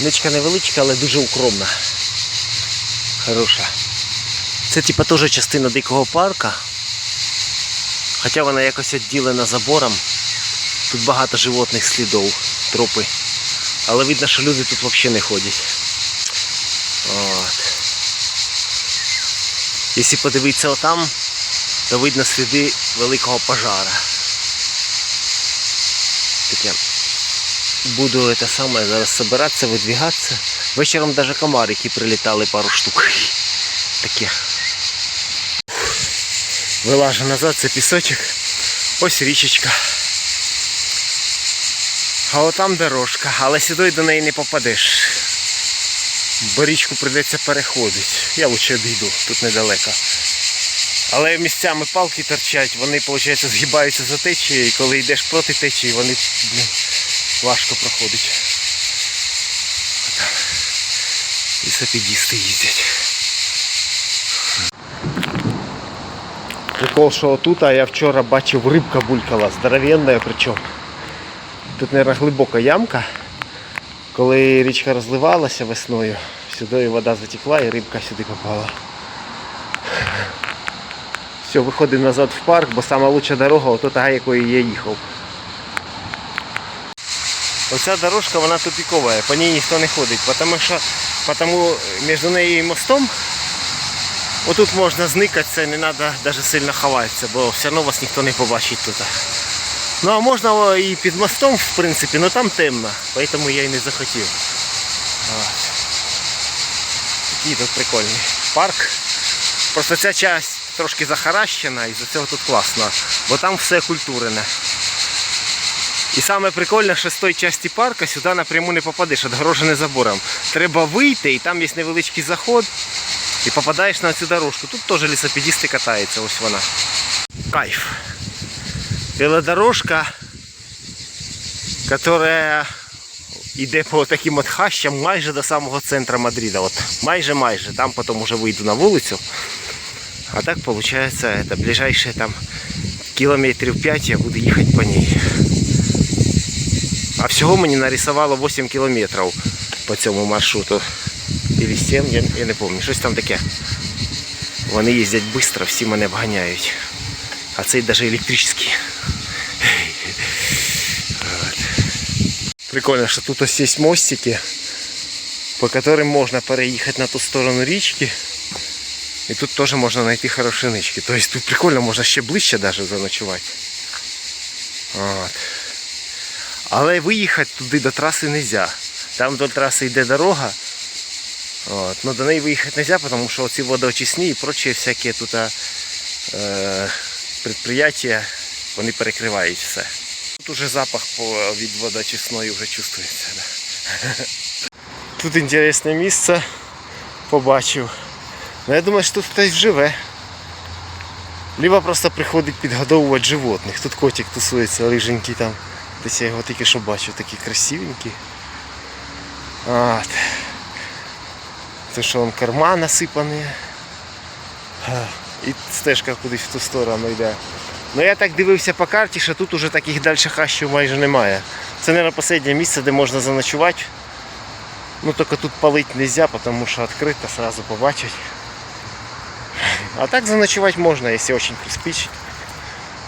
Ничка невеличка, але дуже укромна. Хороша. Це типа теж частина дикого парка. Хоча вона якось відділена забором. Тут багато животних слідів, тропи. Але видно, що люди тут взагалі не ходять. От. Якщо подивитися отам, то видно сліди великого пожара. Таке. Буду це саме зараз збиратися, видвігатися. Вечором навіть комарики прилітали пару штук. Таке. Вилажу назад, це пісочок. Ось річечка. А отам дорожка, але сюди до неї не попадеш. Бо річку прийдеться переходити. Я лучше обійду, тут недалеко. Але місцями палки торчать, вони, виходить, згибаються за течією, і коли йдеш проти течії, вони блін, важко проходять. Отам. Лісопедісти їздять. Прикол, що отут, а я вчора бачив рибка булькала, здоровенна причому. Тут, мабуть, глибока ямка. Коли річка розливалася весною, сюди вода затекла і рибка сюди попала. Все, виходимо назад в парк, бо сама лучша дорога, ото та, якою я їхав. Оця дорожка вона тупікова, по ній ніхто не ходить, тому що тому між нею і мостом отут можна зникатися, не треба навіть сильно ховатися, бо все одно вас ніхто не побачить тут. Ну а можна і під мостом, в принципі, але там темно, тому я і не захотів. От. Такий тут прикольний парк. Просто ця часть трошки захаращена і за цього тут класно, бо там все культурене. І саме прикольне, що з тої частини парка сюди напряму не попадеш, відгорожене забором. Треба вийти і там є невеличкий заход і попадаєш на цю дорожку. Тут теж лісопедісти катаються, ось вона. Кайф. Велодорожка, которая йде по таким от хащам майже до самого центру Мадрида. От майже-майже. Там потім вже вийду на вулицю. А так виходить, это ближайшие там кілометрів 5 я буду їхати по ній. А всього мені нарисувало 8 кілометрів по цьому маршруту. Или 7, я, я не пам'ятаю. Щось там таке. Вони їздять швидко, всі мене обганяють. А цей навіть електричний. Прикольно, що тут є мостики, по которым можна переїхати на ту сторону річки. І тут теж можна знайти хороші нички. Тобто тут прикольно, можна ще ближче навіть заночувати. От. Але виїхати туди до траси не можна. Там до траси йде дорога. От. Но до неї виїхати не можна, тому що ці водоочисні і прочі всякі тут е, предприятия, вони перекривають все. Тут уже запах від водочисної вже чувствується. Да. Тут інтересне місце побачив. Ну, я думаю, що тут хтось живе. Либо просто приходить підгодовувати животних. Тут котик тусується, риженький там. Десь я його тільки що бачив, такий красивенький. От. Це що он корма насипані. А, І стежка кудись в ту сторону йде. Ну я так дивився по карті, що тут уже таких далі хащів майже немає. Це, мабуть, останнє місце, де можна заночувати. Ну тільки тут палити не можна, тому що відкрито, одразу побачать. А так заночувати можна, якщо дуже приспичить.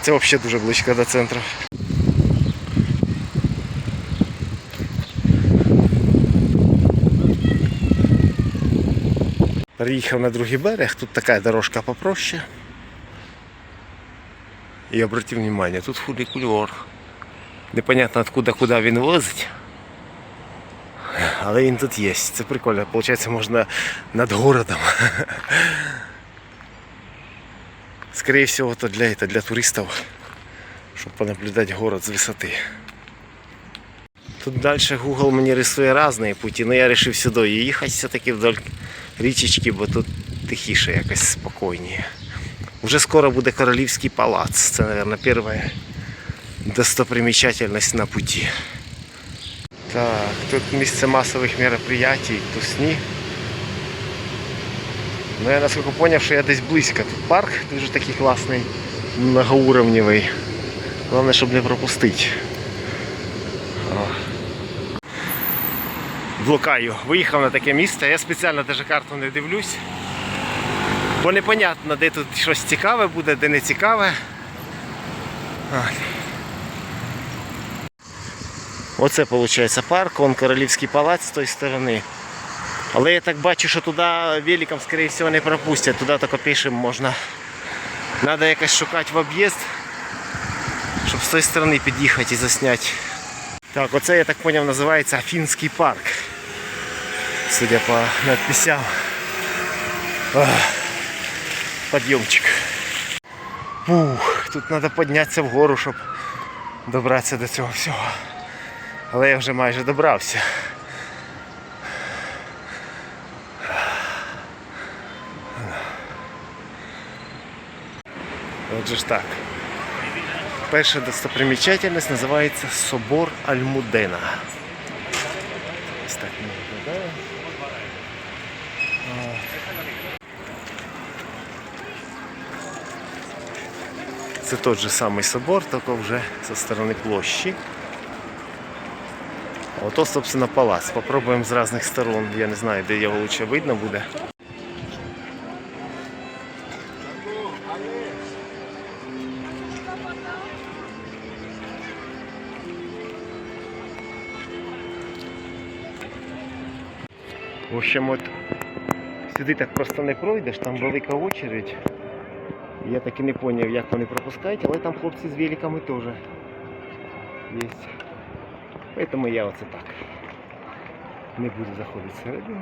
Це взагалі дуже близько до центру. Приїхав на другий берег, тут така дорожка попроще. І обратив внимание, тут фуникульор. Непонятно откуда куди він возить. Але він тут є. Це прикольно. Получається можна над городом. Скорее всего, то для, это, для туристов, чтобы понаблюдать город с высоты. Тут дальше Google мені рисує різні пути, але я вирішив сюди їхати все-таки вдоль річечки, бо тут тихіше, якось спокійніше. Уже скоро буде Королівський палац. Це, мабуть, перша достопримечательність на пути. Так, тут місце масових мероприятий, тусні. Ну я наскільки зрозумів, що я десь близько. Тут парк дуже такий класний, многоуровневий. Головне, щоб не пропустити. О. Блукаю. Виїхав на таке місце. Я спеціально навіть карту не дивлюсь. Бо непонятно, де тут щось цікаве буде, де не цікаве. Оце виходить парк, вон Королівський палац з тої сторони. Але я так бачу, що туди великом, скоріше всього, не пропустять, туди тільки пішим можна. Треба якось шукати в об'їзд, щоб з тої сторони під'їхати і засняти. Так, оце я так зрозумів називається Афінський парк. Судя по надписям. Ах, Подйомчик. Ух, тут треба піднятися вгору, щоб добратися до цього всього. Але я вже майже добрався. Отже ж так. Перша достопримічательність називається Собор Альмудена. Ось так він виглядає. Це той же самий собор, тільки вже зі сторони площі. Ото, собственно, палац. Попробуємо з різних сторон. Я не знаю, де його лучше видно буде. В общем, от сюди так просто не пройдеш, там велика очередь. Я так і не зрозумів, як вони пропускають, але там хлопці з великами теж є. Поэтому я оце так. Не буду заходити всередину.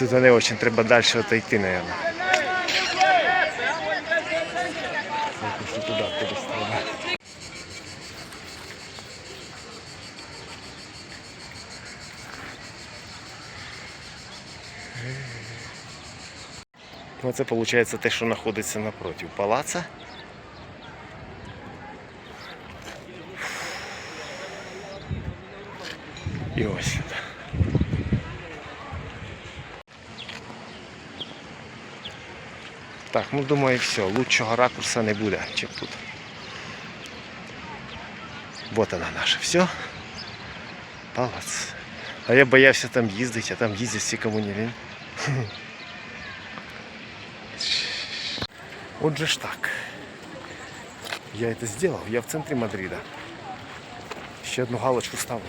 Отсюда не очень, треба дальше отойти, наверное. Туди, кудись треба. Ну, це виходить те, що знаходиться напроти палаца. І ось. Так, ну думаю, все, лучшого ракурса не буде, чим тут. Вот она наша, все. Палац. А я боявся там їздити, а там їздять всі кому не лінь. Отже ж так. Я это сделал, я в центрі Мадрида. Ще одну галочку ставимо.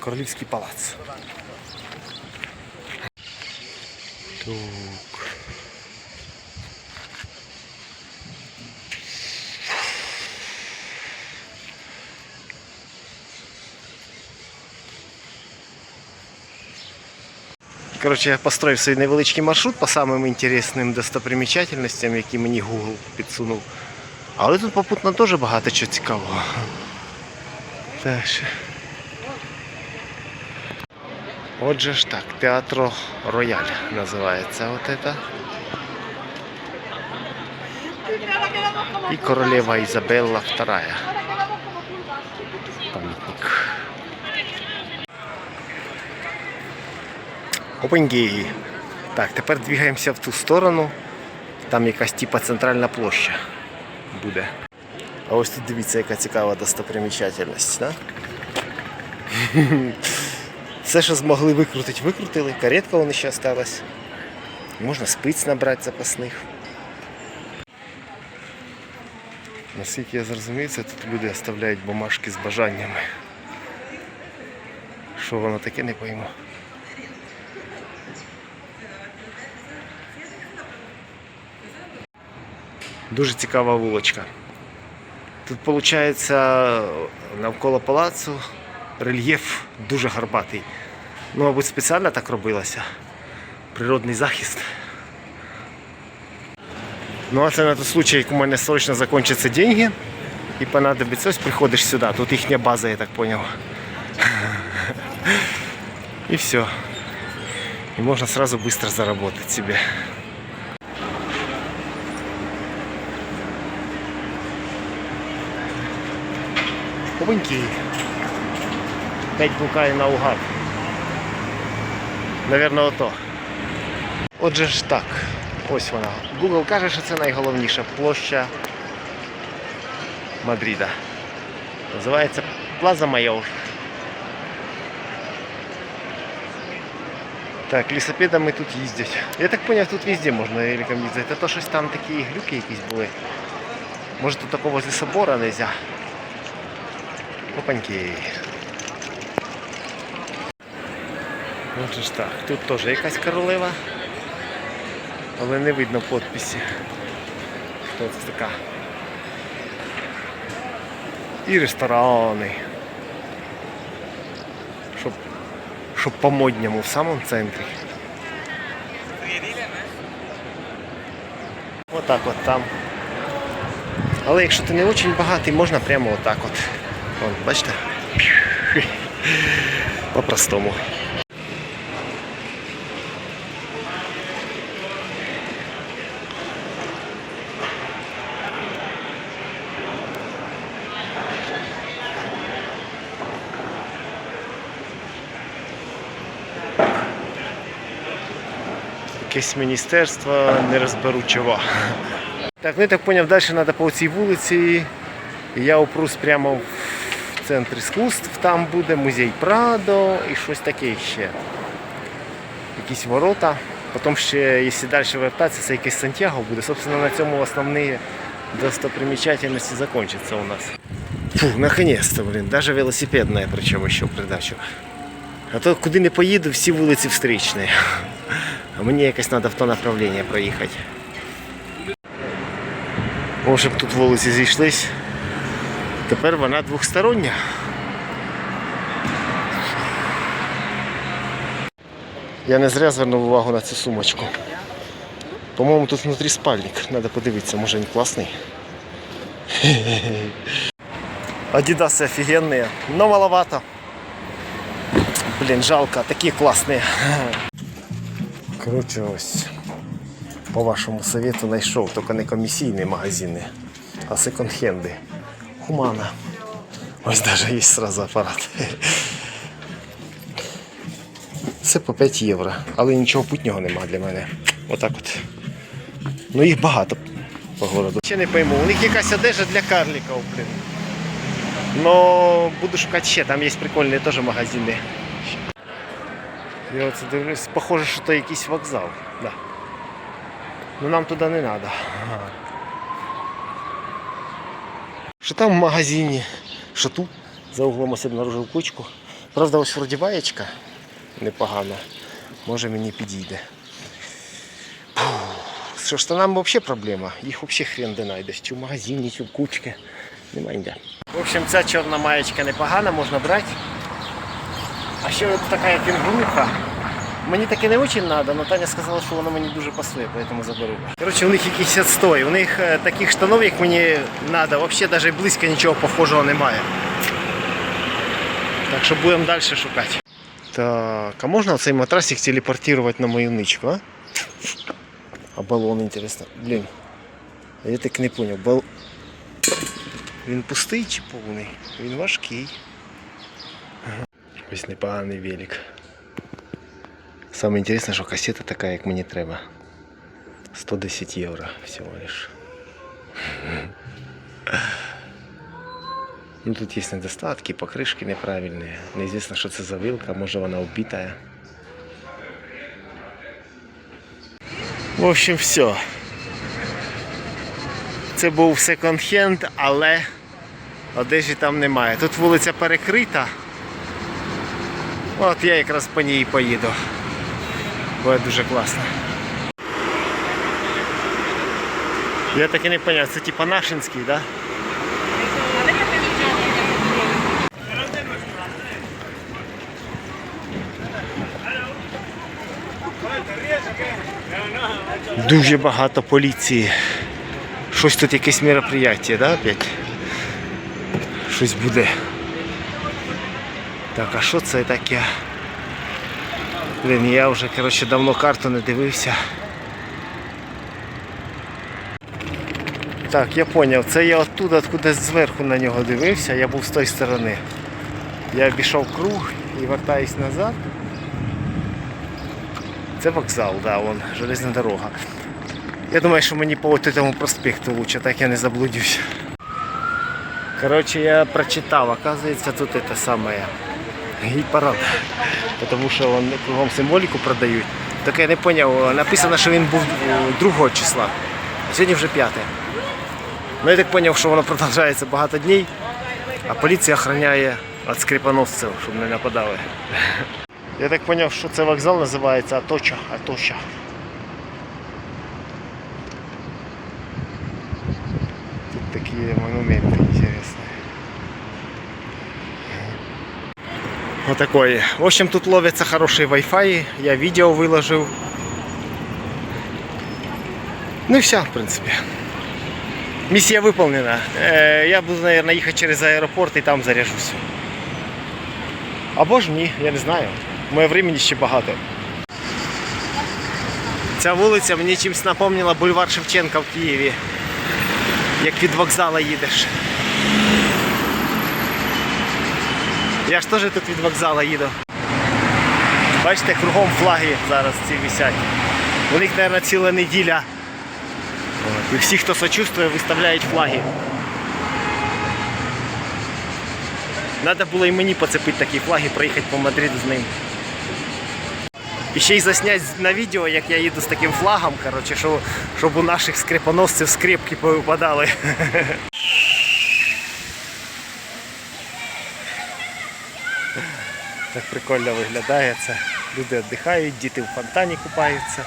Королівський палац. Тук. Коротше, я построїв свій невеличкий маршрут по самим інтересним достопримічательностям, які мені Google підсунув. Але тут попутно теж багато чого цікавого. Так що. Отже ж так, Театро Рояль називається от это. І королева Ізабелла II. Пам'ятник. Опаньки. Так, тепер двигаємося в ту сторону. Там якась типа центральна площа буде. А ось тут дивіться, яка цікава достопримічательність. Да? Все, що змогли викрутити, викрутили. Каретка вон ще осталась. Можна спиць набрати запасних. Наскільки я зрозумів, це тут люди оставляють бумажки з бажаннями. Що воно таке, не пойму. Дуже цікава вулочка. Тут виходить навколо палацу рельєф дуже гарбатий. Ну, мабуть, спеціально так робилося. Природний захист. Ну, а це на той случай, як у мене срочно закінчаться деньги і понадобиться, ось приходиш сюди. Тут їхня база, я так зрозумів. И все. И можно сразу быстро заработать себе. Опаньки. П'ять блукає наугад. Наверно, ото. Отже ж так. Ось вона. Google каже, що це найголовніша площа Мадрида. Називається Плаза Майор. Так, лісопедами тут їздять. Я так поняв, тут везде можна великом їздити. А то щось там такі глюки якісь були. Може тут такого возле собора нельзя. Опаньки. Отже ж так, тут теж якась королева. Але не видно підписі. Хто це така? І ресторани. Щоб щоб по-модньому в самому центрі. Отак от там. Але якщо ти не дуже багатий, можна прямо отак от. Вон, бачите? По-простому. Якесь міністерство, не розберу чого. Так, ну я так поняв, далі треба по цій вулиці. І я упрусь прямо в центр іскусств, там буде музей Прадо і щось таке ще. Якісь ворота. Потім ще, якщо далі вертатися, це якесь Сантьяго буде. Собственно, на цьому основні достопримечательности закончатся у нас. Фу, наконец-то, блин, даже велосипедная, причем еще в придачу. А то куди не поїду, всі вулиці встрічні. А мені якось треба в то направлення проїхати. О, щоб тут вулиці зійшлись. Тепер вона двохстороння. Я не зря звернув увагу на цю сумочку. По-моєму, тут внутрі спальник. Треба подивитися, може він класний. Адидаси офігенні, но маловато. Блін, жалко, такі класні. Коротше, ось по вашому совету знайшов, тільки не комісійні магазини, а секонд-хенди. Хумана. Ось навіть є сразу апарат. Це по 5 євро, але нічого путнього нема для мене. Отак от. Ну їх багато по городу. Ще не пойму, у них якась одежа для карликів, блін. Но буду шукати ще, там є прикольні теж магазини. Я оце дивлюсь, похоже, що то якийсь вокзал. Да. Ну нам туди не треба. Що там в магазині, що тут за углом ось обнаружив кучку. Правда, ось вроді ваєчка непогана. Може мені підійде. Що штанам взагалі проблема. Їх взагалі хрен де знайдеш. Чи в магазині, чи в кучці. Немає ніде. В общем, ця чорна маєчка непогана, можна брати. А ще от така як кенгуруха. Мені таке не дуже треба, але Таня сказала, що воно мені дуже пасує, тому заберу. Коротше, у них якийсь отстой. У них е, таких штанов, як мені треба, взагалі навіть близько нічого похожого немає. Так що будемо далі шукати. Так, а можна оцей матрасик телепортувати на мою ничку, а? А балон інтересно. Блін. Я так не зрозумів. Бал... Він пустий чи повний? Він важкий. Ось непоганий велик. Саме інтересне, що касета така, як мені треба. 110 євро всього лиш. Ну тут є недостатки, покришки неправильні. Неізвісно, що це за вилка, може вона вбита. В общем, все. Це був секонд-хенд, але одежі там немає. Тут вулиця перекрита. От я якраз по ній поїду. Буде дуже класно. Я так і не зрозумів, це типа Нашинський, так? Да? Дуже багато поліції. Щось тут якесь мероприятие, да, опять? Щось буде. Так, а що це таке? Блін, я вже коротше, давно карту не дивився. Так, я зрозумів, це я оттуда, откуда зверху на нього дивився, я був з тої сторони. Я обійшов круг і вертаюсь назад. Це вокзал, да, вон, железна дорога. Я думаю, що мені по от этому проспекту лучше, так я не заблудюсь. Короче, я прочитав, оказывается, тут это самое гей-парад. Потому що вон кругом символіку продають. Так я не поняв, написано, що він був 2 числа, а сьогодні вже 5. Ну я так зрозумів, що воно продовжується багато днів, а поліція охороняє від скрипоносців, щоб не нападали. Я так зрозумів, що це вокзал називається Аточа. Аточа. Тут такі монументи Вот такое. В общем, тут ловятся хорошие Wi-Fi. Я видео выложил. Ну и все, в принципе. Миссия выполнена. Э, Я буду, наверное, ехать через аэропорт и там заряжусь. Або ж ні, я не знаю. Моє времени ще багато. Ця вулиця мені чимось напомнила бульвар Шевченка в Києві. Як від вокзала їдеш. Я ж теж тут від вокзала їду. Бачите, кругом флаги зараз ці висять. У них, мабуть, ціла неділя. І всі, хто сочувствує, виставляють флаги. Треба було і мені поцепити такі флаги, проїхати по Мадриду з ним. І ще й засняти на відео, як я їду з таким флагом, коротше, щоб, у наших скрипоносців скрипки повипадали. Так прикольно виглядає це. Люди віддихають, діти в фонтані купаються.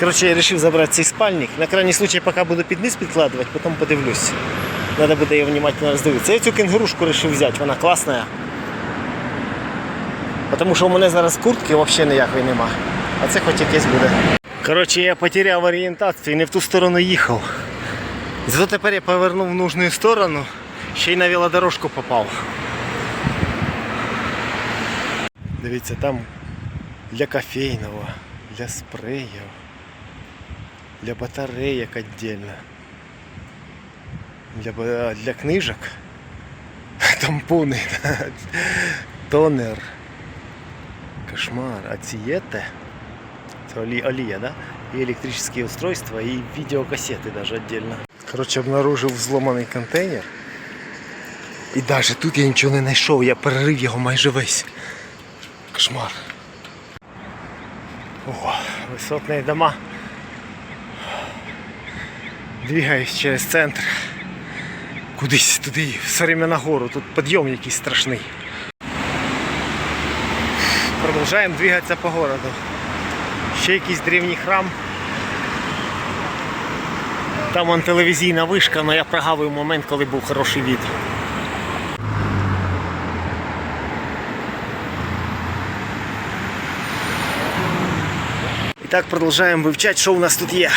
Коротше, я вирішив забрати цей спальник. На крайній случай, поки буду під низ підкладувати, потім подивлюсь. Треба буде її внимательно роздивитися. Я цю кенгурушку вирішив взяти, вона класна. Тому що у мене зараз куртки взагалі ніякої нема. А це хоч якесь буде. Коротше, я потеряв орієнтацію і не в ту сторону їхав. Зато тепер я повернув в нужну сторону, ще й на велодорожку попав. Дивіться, там для кофейного, для спреїв, для батареек отдельно, для, ба- для книжок, тампони, тонер. Кошмар. А ці є те? Це олі, олія, да? И электрические устройства, и видеокассеты даже отдельно. Короче, обнаружив взломаний контейнер. І навіть тут я нічого не знайшов, я перерив його майже весь. Кошмар. О, висотні дома. Двигаюсь через центр. Кудись туди, все время на гору. Тут підйом якийсь страшний. Продовжуємо двигатися по городу. Ще якийсь древній храм. Там вон телевізійна вишка, але я прогавив момент, коли був хороший від. так продовжуємо вивчати, що у нас тут є.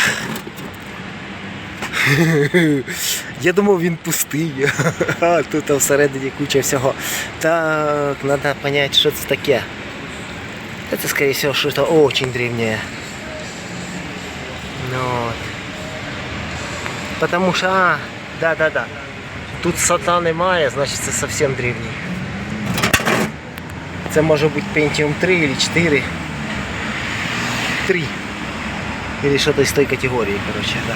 Я думав він пустий. А тут всередині куча всього. Так, треба зрозуміти, що це таке. Это, скорее всего, что-то очень древнее. Ну, вот. Потому что, а, да-да-да. Тут сота немає, значить це совсем древній. Це може бути Pentium 3 или 4. 3. Или что-то из той категории, короче, да.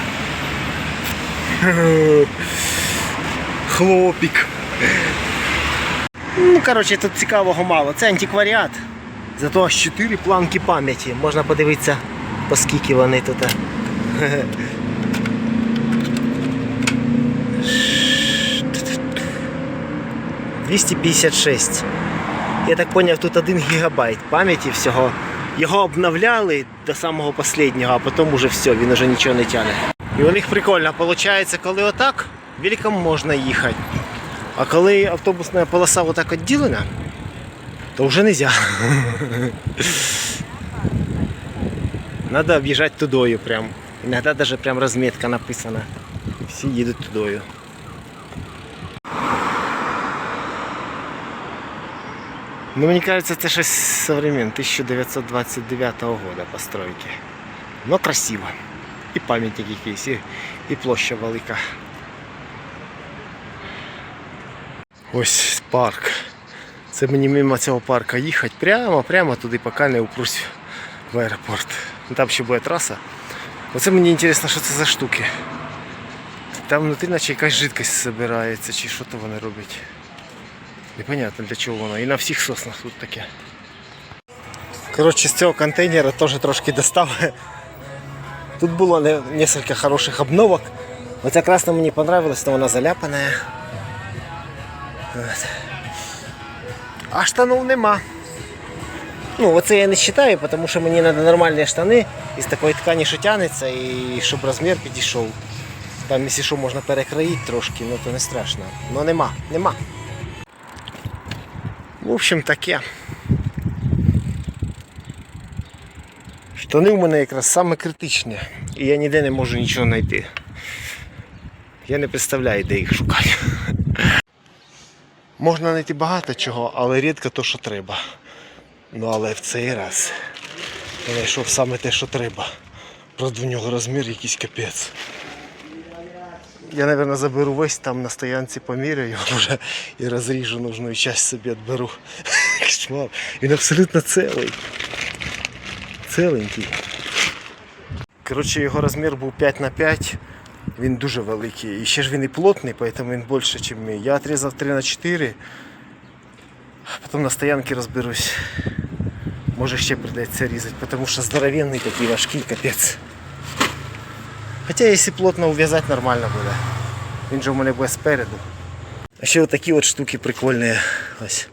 Хлопик. Ну, коротше, тут цікавого мало. Це антикваріат. Зато аж 4 планки пам'яті. Можна подивитися, по скільки вони тут. е. 256. Я так зрозумів, тут 1 гігабайт пам'яті всього. Його обновляли до самого останнього, а потім уже все, він уже нічого не тягне. І у них прикольно, виходить, коли отак, великом можна їхати. А коли автобусна полоса отак відділена, то уже нельзя. Надо объезжать тудою прям. Иногда даже прям разметка написана. Всі їдуть тудою. Ну, мені кажется, це щось современне, 1929 года постройки. Но красиво. І пам'ятник якийсь, і, і площа велика. Ось парк. Це мені мимо цього парка їхати прямо, прямо туди, поки не упрусь в аеропорт. Ну, Там ще буде траса. Оце мені цікаво, що це за штуки. Там внутрі наче якась жидкость збирається, чи що то вони роблять. Непонятно для чого воно. І на всіх соснах тут таке. Коротше, з цього контейнера теж трошки достав. Тут було не- несколько хороших обновок. Оця красна мені понравилась, но вона заляпана. А штанов нема. Ну, оце я не вважаю, тому що мені треба нормальні штани із такої ткані, що тянеться, і щоб розмір підійшов. Там, якщо що, можна перекроїти трошки, ну то не страшно. Ну нема, нема. В общем, таке. Штани в мене якраз саме критичні. І я ніде не можу нічого знайти. Я не представляю, де їх шукати. Можна знайти багато чого, але рідко то, що треба. Ну але в цей раз я знайшов саме те, що треба. Правда, в нього розмір якийсь капець. Я, мабуть, заберу весь там на стоянці поміряю вже і розріжу нужну часть собі відберу. Кошмар. Він абсолютно цілий. Ціленький. Коротше, його розмір був 5 на 5 він дуже великий. І ще ж він і плотний, тому він більше, ніж мій. Я отрізав 3 на 4 потім на стоянці розберусь. Може ще прийдеться різати, тому що здоровенний такий важкий капець. Хоча якщо плотно ув'язати, нормально буде. Він же у мене буде спереду. А ще отакі от штуки прикольні. Ось.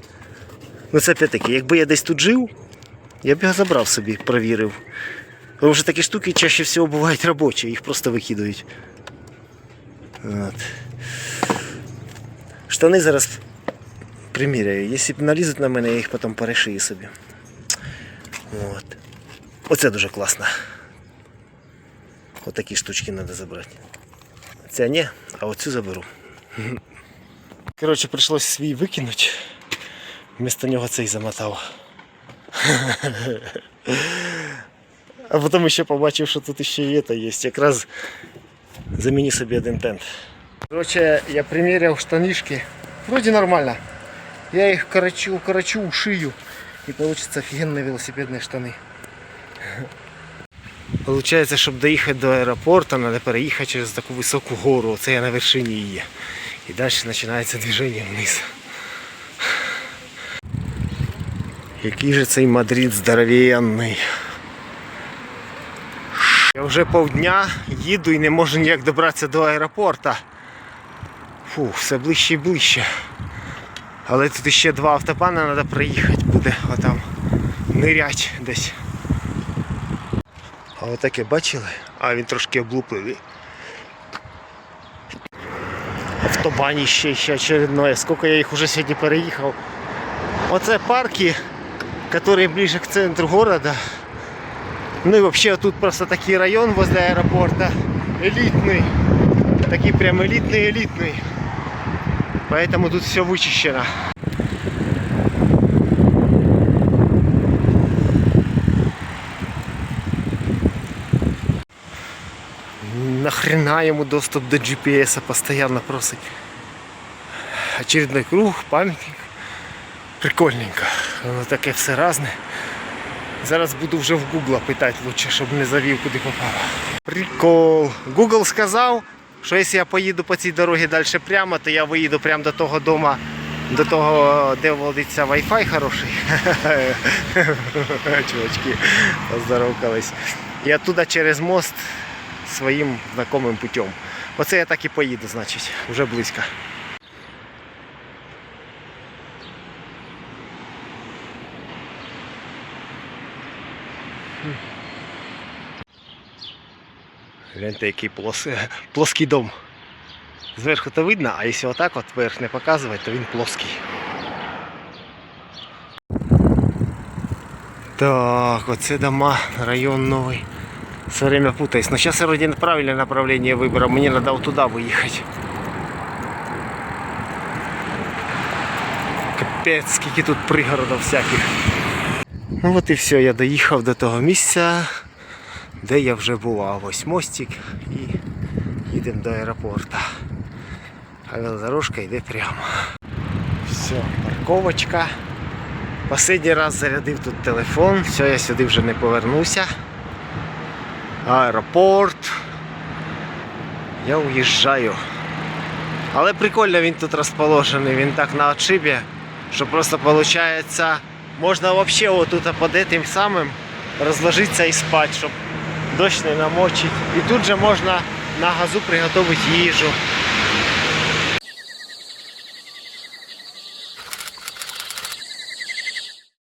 Ну це опять-таки, якби я десь тут жив, я б його забрав собі, провірив. Тому що такі штуки чаще всього бувають робочі, їх просто викидають. От. Штани зараз приміряю. Якщо б налізуть на мене, я їх потім перешию собі. От. Оце дуже класно. Отакі штучки треба забрати. Це ні, а оцю заберу. Коротше, прийшлось свій викинути. Вмісто нього цей замотав. А потім ще побачив, що тут ще є, та є. Якраз заміні собі один тент. Коротше, я приміряв штанишки. Вроді нормально. Я їх корочу, укорочу, ушию. І получится офігенні велосипедні штани. Получається, щоб доїхати до аеропорту, треба переїхати через таку високу гору. Оце я на вершині її. І далі починається движення вниз. Який же цей Мадрид здоровенний. Я вже півдня їду і не можу ніяк добратися до аеропорту. Фу, все ближче і ближче. Але тут ще два автопана треба проїхати буде, отам нирять десь. А отаке бачили? А він трошки облупливий. Автобані ще, ще очередное. Сколько я їх уже сьогодні переїхав. Оце парки, які ближе к центру города. Ну и вообще тут просто такий район возле аэропорта. Элитный. Такий прям элитный-элитный. Поэтому тут все вычищено. Нахрена ему доступ до GPS постоянно просить. Очередной круг, памятник. Прикольненько. Воно таке все разне. Зараз буду вже в Гугла питати лучше, щоб не завів куди попав. Прикол. Google сказав, що якщо я поїду по цій дорозі далі прямо, то я виїду прямо до того дома, до того, де водиться Wi-Fi хороший. Чувачки, поздоровкались. І оттуда через мост своїм знакомим путем. Оце я так і поїду, значить, вже близько. Гляньте, який плос... плоский дом. Зверху то видно, а якщо отак от вверх не показувати, то він плоский. Так, оце дома, район новый. Все время путаюсь. Но сейчас я вроде правильное направление выбрал. Мне надо вот туда выехать. Капець, скільки тут пригородів всяких. Ну от і все, я доїхав до того місця, де я вже бував. Ось мостик і їдемо до аеропорту. А велодорожка йде прямо. Все, парковочка. Последній раз зарядив тут телефон, все, я сюди вже не повернуся. Аеропорт. Я уїжджаю. Але прикольно він тут розположений, він так на отшибі, що просто виходить, можна взагалі отут під тим самим розложитися і спати, щоб дощ не намочить. І тут же можна на газу приготувати їжу.